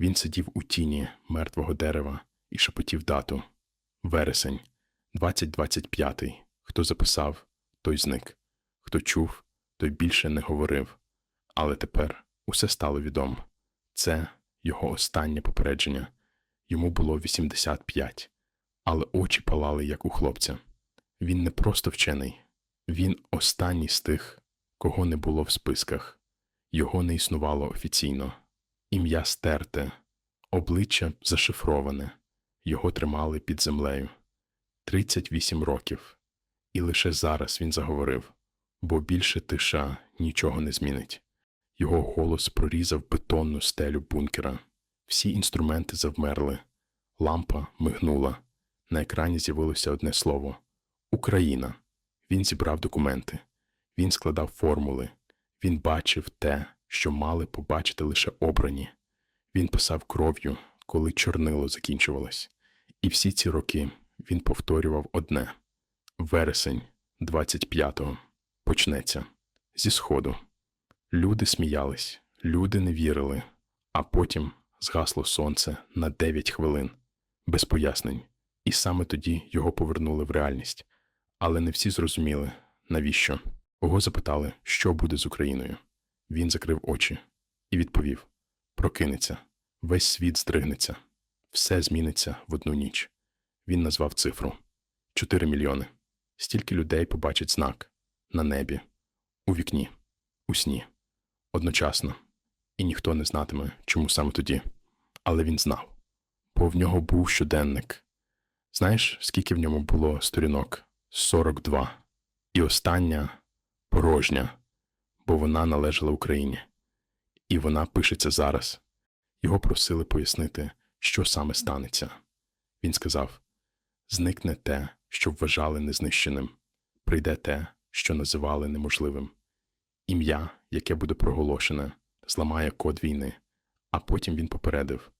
Він сидів у тіні мертвого дерева і шепотів дату. Вересень, 2025. Хто записав, той зник. Хто чув, той більше не говорив. Але тепер усе стало відомо. Це його останнє попередження. Йому було 85, але очі палали, як у хлопця. Він не просто вчений, він останній з тих, кого не було в списках. Його не існувало офіційно. Ім'я стерте, обличчя зашифроване, його тримали під землею. 38 років. І лише зараз він заговорив, бо більше тиша нічого не змінить. Його голос прорізав бетонну стелю бункера. Всі інструменти завмерли. Лампа мигнула. На екрані з'явилося одне слово Україна. Він зібрав документи. Він складав формули. Він бачив те, що мали побачити лише обрані. Він писав кров'ю, коли чорнило закінчувалось. І всі ці роки він повторював одне вересень 25-го почнеться зі сходу. Люди сміялись, люди не вірили, а потім згасло сонце на 9 хвилин, без пояснень, і саме тоді його повернули в реальність. Але не всі зрозуміли, навіщо. Його запитали, що буде з Україною. Він закрив очі і відповів: Прокинеться, весь світ здригнеться, все зміниться в одну ніч. Він назвав цифру 4 мільйони. Стільки людей побачить знак на небі, у вікні, у сні, одночасно, і ніхто не знатиме, чому саме тоді. Але він знав, бо в нього був щоденник. Знаєш, скільки в ньому було сторінок? 42. І остання порожня, бо вона належала Україні. І вона пишеться зараз. Його просили пояснити, що саме станеться. Він сказав: зникне те, що вважали незнищеним, прийде те, що називали неможливим. Ім'я, яке буде проголошене, зламає код війни, а потім він попередив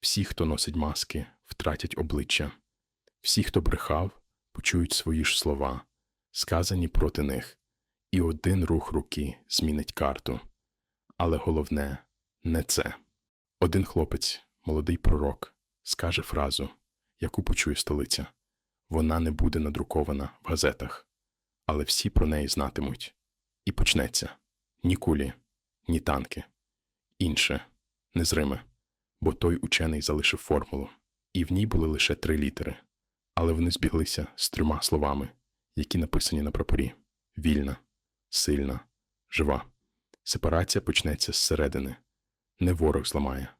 всі, хто носить маски, втратять обличчя, всі, хто брехав, почують свої ж слова, сказані проти них, і один рух руки змінить карту. Але головне не це. Один хлопець, молодий пророк, скаже фразу, яку почує столиця. Вона не буде надрукована в газетах, але всі про неї знатимуть. І почнеться ні кулі, ні танки. Інше, незриме, бо той учений залишив формулу, і в ній були лише три літери, але вони збіглися з трьома словами, які написані на прапорі: вільна, сильна, жива. Сепарація почнеться зсередини. Не ворог зламає.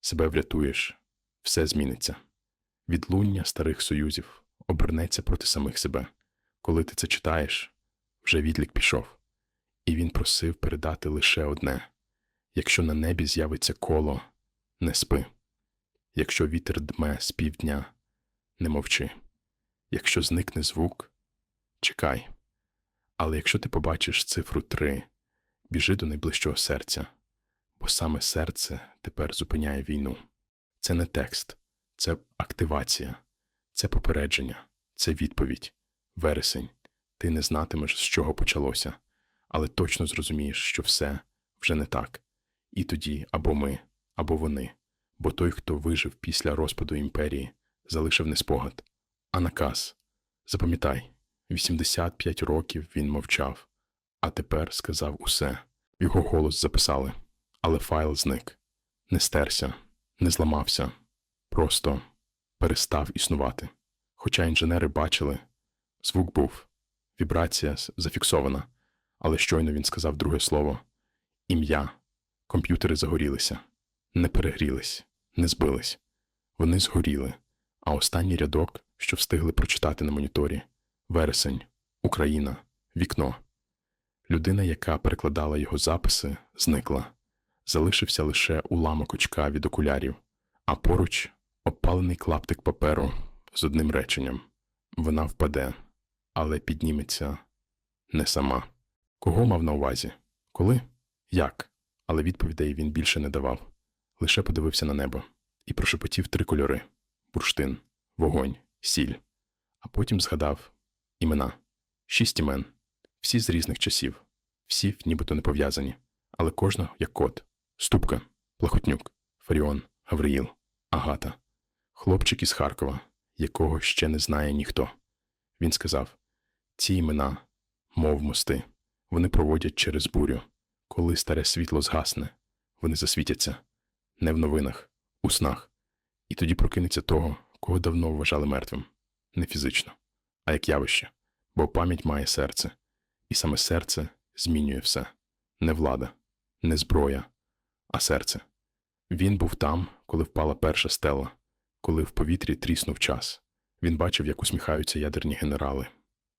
Себе врятуєш, все зміниться. Відлуння старих союзів обернеться проти самих себе. Коли ти це читаєш, вже відлік пішов. І він просив передати лише одне якщо на небі з'явиться коло, не спи. Якщо вітер дме з півдня, не мовчи. Якщо зникне звук, чекай. Але якщо ти побачиш цифру три, біжи до найближчого серця, бо саме серце тепер зупиняє війну. Це не текст, це активація, це попередження, це відповідь. Вересень, ти не знатимеш, з чого почалося, але точно зрозумієш, що все вже не так. І тоді або ми, або вони, бо той, хто вижив після розпаду імперії, залишив не спогад, а наказ. Запам'ятай, 85 років він мовчав, а тепер сказав усе. Його голос записали, але файл зник. Не стерся, не зламався, просто перестав існувати. Хоча інженери бачили, звук був, вібрація зафіксована, але щойно він сказав друге слово ім'я. Комп'ютери загорілися, не перегрілись, не збились. Вони згоріли, а останній рядок, що встигли прочитати на моніторі вересень, Україна, вікно. Людина, яка перекладала його записи, зникла. Залишився лише уламок очка від окулярів, а поруч обпалений клаптик паперу з одним реченням. Вона впаде, але підніметься не сама. Кого мав на увазі? Коли? Як? Але відповідей він більше не давав. Лише подивився на небо і прошепотів три кольори бурштин, вогонь, сіль. А потім згадав імена. Шість імен, всі з різних часів, всі нібито не пов'язані, але кожна як код. Ступка, Плахотнюк, Фаріон, Гавриїл, Агата, хлопчик із Харкова, якого ще не знає ніхто. Він сказав: ці імена, мов мости, вони проводять через бурю. Коли старе світло згасне, вони засвітяться. Не в новинах, у снах, і тоді прокинеться того, кого давно вважали мертвим, не фізично, а як явище, бо пам'ять має серце, і саме серце змінює все не влада, не зброя, а серце. Він був там, коли впала перша стела, коли в повітрі тріснув час. Він бачив, як усміхаються ядерні генерали,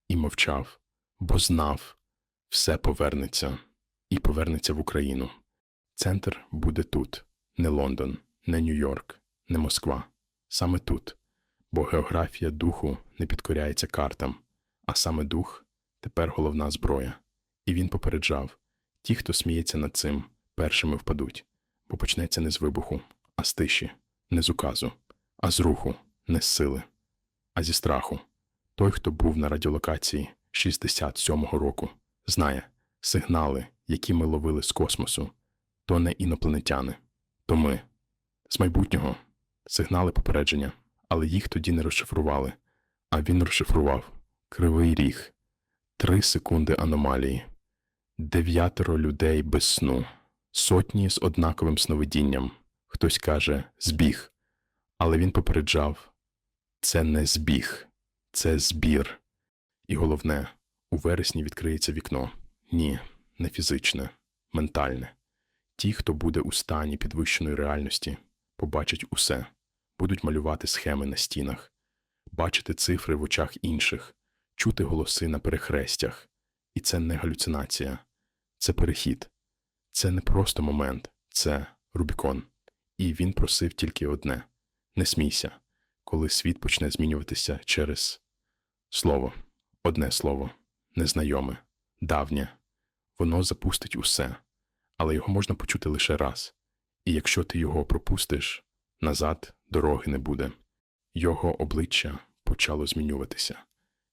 і мовчав, бо знав, все повернеться і повернеться в Україну. Центр буде тут, не Лондон, не Нью-Йорк, не Москва. Саме тут, бо географія духу не підкоряється картам, а саме дух тепер головна зброя. І він попереджав ті, хто сміється над цим, першими впадуть, бо почнеться не з вибуху, а з тиші, не з указу, а з руху, не з сили, а зі страху. Той, хто був на радіолокації 67-го року, знає сигнали, які ми ловили з космосу, то не інопланетяни, то ми з майбутнього сигнали попередження, але їх тоді не розшифрували, а він розшифрував кривий ріг, три секунди аномалії, дев'ятеро людей без сну, сотні з однаковим сновидінням. Хтось каже збіг, але він попереджав це не збіг, це збір. І головне, у вересні відкриється вікно. Ні, не фізичне, ментальне. Ті, хто буде у стані підвищеної реальності, побачать усе, будуть малювати схеми на стінах, бачити цифри в очах інших, чути голоси на перехрестях. І це не галюцинація, це перехід. Це не просто момент, це Рубікон. І він просив тільки одне не смійся, коли світ почне змінюватися через слово, одне слово, незнайоме, давнє. Воно запустить усе, але його можна почути лише раз. І якщо ти його пропустиш, назад дороги не буде. Його обличчя почало змінюватися.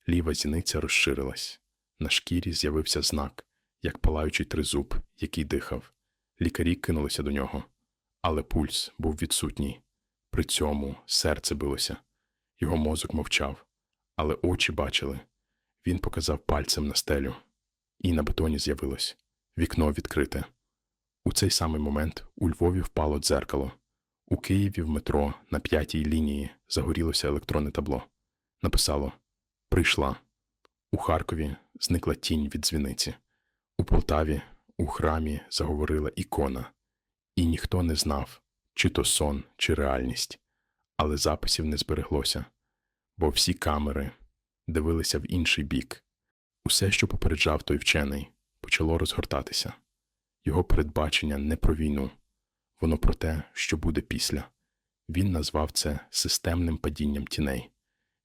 Ліва зіниця розширилась. На шкірі з'явився знак, як палаючий тризуб, який дихав. Лікарі кинулися до нього, але пульс був відсутній. При цьому серце билося. Його мозок мовчав, але очі бачили. Він показав пальцем на стелю, і на бетоні з'явилось вікно відкрите. У цей самий момент у Львові впало дзеркало. У Києві в метро на п'ятій лінії загорілося електронне табло. Написало Прийшла. У Харкові зникла тінь від дзвіниці. У Полтаві у храмі заговорила ікона, і ніхто не знав, чи то сон, чи реальність, але записів не збереглося, бо всі камери дивилися в інший бік. Усе, що попереджав той вчений, почало розгортатися. Його передбачення не про війну, воно про те, що буде після. Він назвав це системним падінням тіней.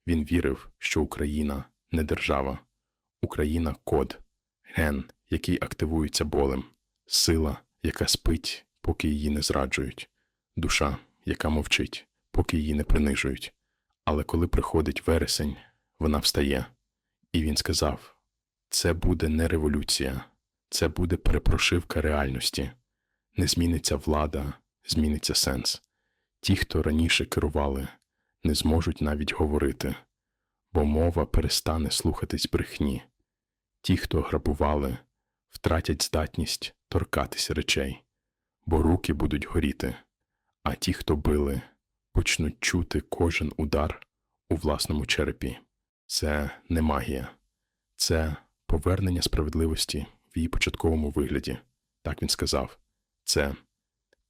Він вірив, що Україна не держава, Україна код, ген, який активується болем, сила, яка спить, поки її не зраджують, душа, яка мовчить, поки її не принижують. Але коли приходить вересень, вона встає. І він сказав: це буде не революція, це буде перепрошивка реальності. Не зміниться влада, зміниться сенс. Ті, хто раніше керували, не зможуть навіть говорити, бо мова перестане слухатись брехні. Ті, хто грабували, втратять здатність торкатися речей, бо руки будуть горіти, а ті, хто били, почнуть чути кожен удар у власному черепі. Це не магія, це повернення справедливості в її початковому вигляді. Так він сказав. Це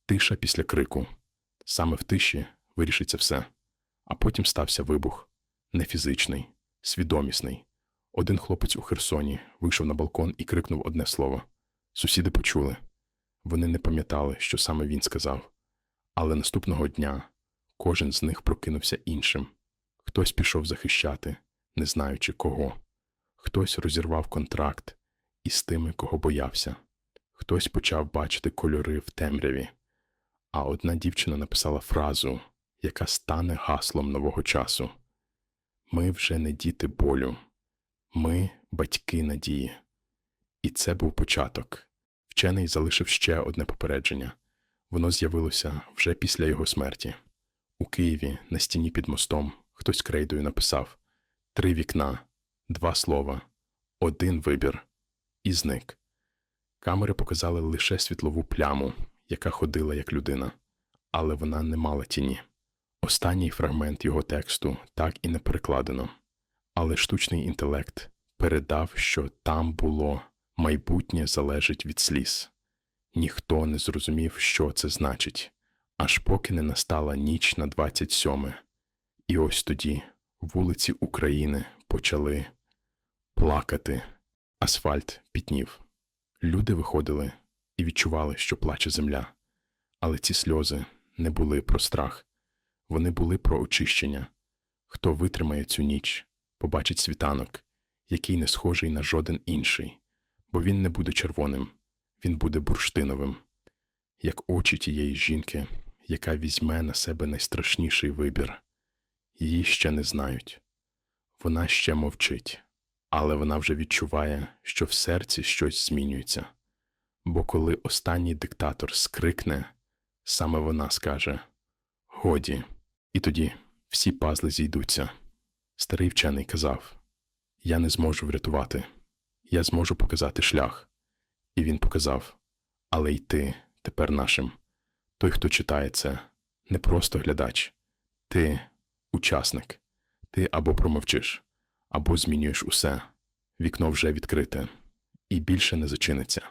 тиша після крику. Саме в тиші вирішиться все. А потім стався вибух не фізичний, свідомісний. Один хлопець у Херсоні вийшов на балкон і крикнув одне слово. Сусіди почули. Вони не пам'ятали, що саме він сказав. Але наступного дня кожен з них прокинувся іншим. Хтось пішов захищати, не знаючи кого. Хтось розірвав контракт із тими, кого боявся. Хтось почав бачити кольори в темряві, а одна дівчина написала фразу, яка стане гаслом нового часу: Ми вже не діти болю, ми батьки надії. І це був початок. Вчений залишив ще одне попередження Воно з'явилося вже після його смерті. У Києві на стіні під мостом хтось крейдою написав три вікна, два слова, один вибір і зник. Камери показали лише світлову пляму, яка ходила як людина, але вона не мала тіні. Останній фрагмент його тексту так і не перекладено, але штучний інтелект передав, що там було майбутнє залежить від сліз. Ніхто не зрозумів, що це значить, аж поки не настала ніч на 27. І ось тоді вулиці України почали плакати, асфальт пітнів. Люди виходили і відчували, що плаче земля. Але ці сльози не були про страх, вони були про очищення. Хто витримає цю ніч, побачить світанок, який не схожий на жоден інший, бо він не буде червоним, він буде бурштиновим, як очі тієї жінки, яка візьме на себе найстрашніший вибір. Її ще не знають. Вона ще мовчить, але вона вже відчуває, що в серці щось змінюється. Бо коли останній диктатор скрикне, саме вона скаже Годі, і тоді всі пазли зійдуться. Старий вчений казав Я не зможу врятувати, я зможу показати шлях. І він показав Але й ти тепер нашим. Той, хто читає це, не просто глядач, ти учасник. Ти або промовчиш, або змінюєш усе. Вікно вже відкрите і більше не зачиниться.